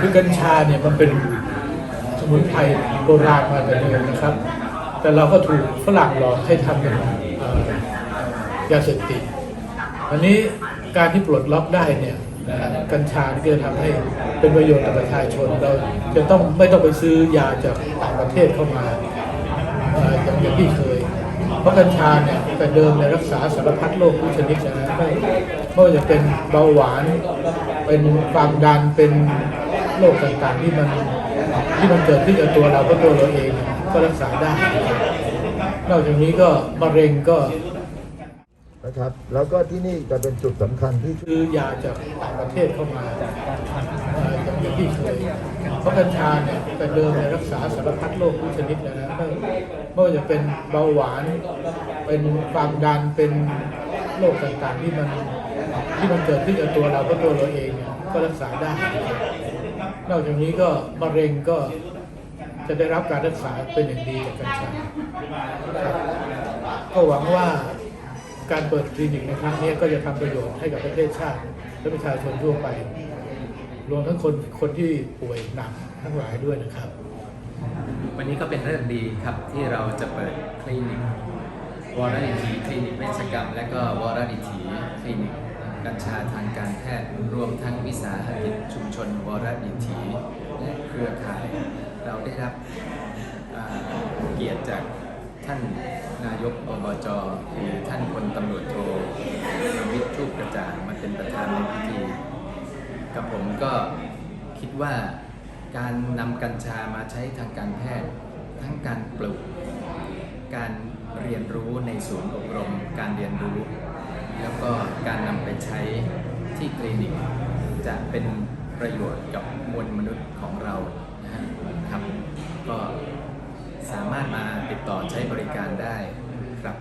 คือกัญชาเนี่ยมันเป็นสมุนไพรโบราณมาแต่เดิมนะครับ แต่เราก็ถูกฝรั่งหลอกให้ทำเป็นยาเสพติดอันนี้การที่ปลดล็อกได้เนี่ยกัญชานี่จะทำให้เป็นประโยชน์ต่อประชาชน เราจะต้องไม่ต้องไปซื้อยาจากต่างประเทศเข้ามาอย่างที่เคย เพราะกัญชาเนี่ยแต่เดิมเนี่ยรักษาสารพัดโรคทุกชนิดนะไม่ว่าจะเป็นเบาหวาน เป็นความดันเป็น โรคต่างๆที่มันที่มันเกิดขึ้นกับตัวเราเพราะตัวเราเองก็รักษาได้ นอกจากนี้ก็มะเร็งก็นะครับแล้วก็ที่นี่จะเป็นจุดสำคัญที่ซื้อยาจากต่างประเทศเข้ามาเอ่ออย่างอย่างที่เคยเพราะกัญชาเนี่ยแต่เดิมเนี่ยรักษาสารพัดโรคทุกชนิดนะนะไม่ว่าจะเป็นเบาหวาน เป็นความดันเป็นโรคต่างๆที่มันที่มันเกิดขึ้นกับตัวเราเพราะตัวเราเองก็รักษาได้ นะครับนอกจากนี้ก็มะเร็งก็จะได้รับการรักษาเป็นอย่างดีจากกัญชาครับก็หวังว่าการเปิดคลินิกในครั้งนี้ก็จะทำประโยชน์ให้กับประเทศชาติ และประชาชนทั่วไป รวมทั้งคนคนที่ป่วยหนักทั้งหลายด้วยนะครับ วันนี้ก็เป็นเรื่องดีครับที่เราจะเปิดคลินิกวรดิถีคลินิกเวชกรรม และก็วรดิถีคลินิก กัญชาทางการแพทย์รวมทั้งวิสาหกิจชุมชนวรดิถีและเครือข่าย เราได้รับเกียรติจากท่านนายกอบจคือท่านพลตำรวจโทวิทย์ชูปกระจ่างมาเป็นประธานในพิธีกับผมก็คิดว่าการนำกัญชามาใช้ทางการแพทย์ ทั้งการปลูก การเรียนรู้ในศูนย์อบรม การเรียนรู้ แล้วก็การนำไปใช้ที่คลินิก จะเป็นประโยชน์กับมวลมนุษย์ของเรานะฮะครับก็สามารถมาติดต่อใช้บริการได้ครับ